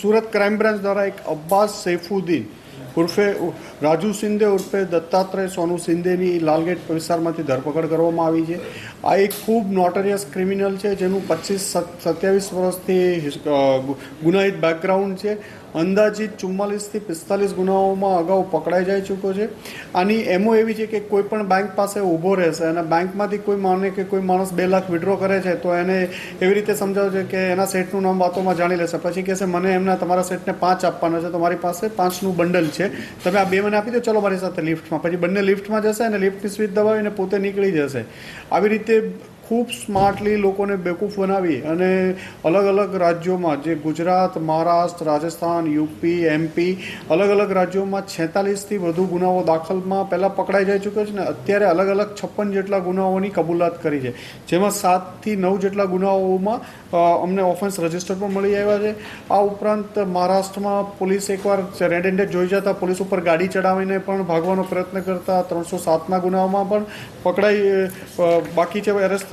Surat crime branch દ્વારા એક અબ્બાસ સૈફુદ્દીન ઉર્ફે રાજુ સિંદે ઉર્ફે દત્તાત્રેય સોનુ શિંદેની લાલગેટ વિસ્તારમાંથી ધરપકડ કરવામાં આવી છે. આ એક ખૂબ નોટરિયસ ક્રિમિનલ છે જેનું પચીસ સત્યાવીસ વર્ષથી ગુનાહિત બેકગ્રાઉન્ડ છે. અંદાજિત ચુમ્માલીસથી પિસ્તાલીસ ગુનાઓમાં અગાઉ પકડાઈ જઈ ચૂક્યો છે. આની એમો એવી છે કે કોઈ પણ બેંક પાસે ઊભો રહેશે અને બેંકમાંથી કોઈ માને કે કોઈ માણસ બે લાખ વિડ્રો કરે છે, તો એને એવી રીતે સમજાવશે કે એના સેટનું નામ વાતોમાં જાણી લેશે. પછી કહેશે, મને એમના તમારા સેટને પાંચ આપવાના છે તો મારી પાસે પાંચનું બંડલ છે. તમે આ બે મને આપી દો, ચલો મારી સાથે લિફ્ટમાં પછી બંને લિફ્ટમાં જશે અને લિફ્ટની સ્વિચ દબાવીને પોતે નીકળી જશે. આવી રીતે ખૂબ સ્માર્ટલી લોકોને બેકૂફ બનાવી અને અલગ અલગ રાજ્યોમાં જે ગુજરાત, મહારાષ્ટ્ર, રાજસ્થાન, યુપી, એમપી અલગ અલગ રાજ્યોમાં છેતાલીસથી વધુ ગુનાઓ દાખલમાં પહેલાં પકડાઈ જઈ ચૂક્યો છે ને અત્યારે અલગ અલગ છપ્પન જેટલા ગુનાઓની કબૂલાત કરી છે. જેમાં સાતથી નવ જેટલા ગુનાઓમાં અમને ઓફેન્સ રજિસ્ટર પણ મળી આવ્યા છે. આ ઉપરાંત મહારાષ્ટ્રમાં પોલીસ એકવાર રેડ હેન્ડેડ જોઈ જતા પોલીસ ઉપર ગાડી ચડાવીને પણ ભાગવાનો પ્રયત્ન કરતા ત્રણસો સાતના ગુનાઓમાં પણ પકડાઈ બાકી છે, એરેસ્ટ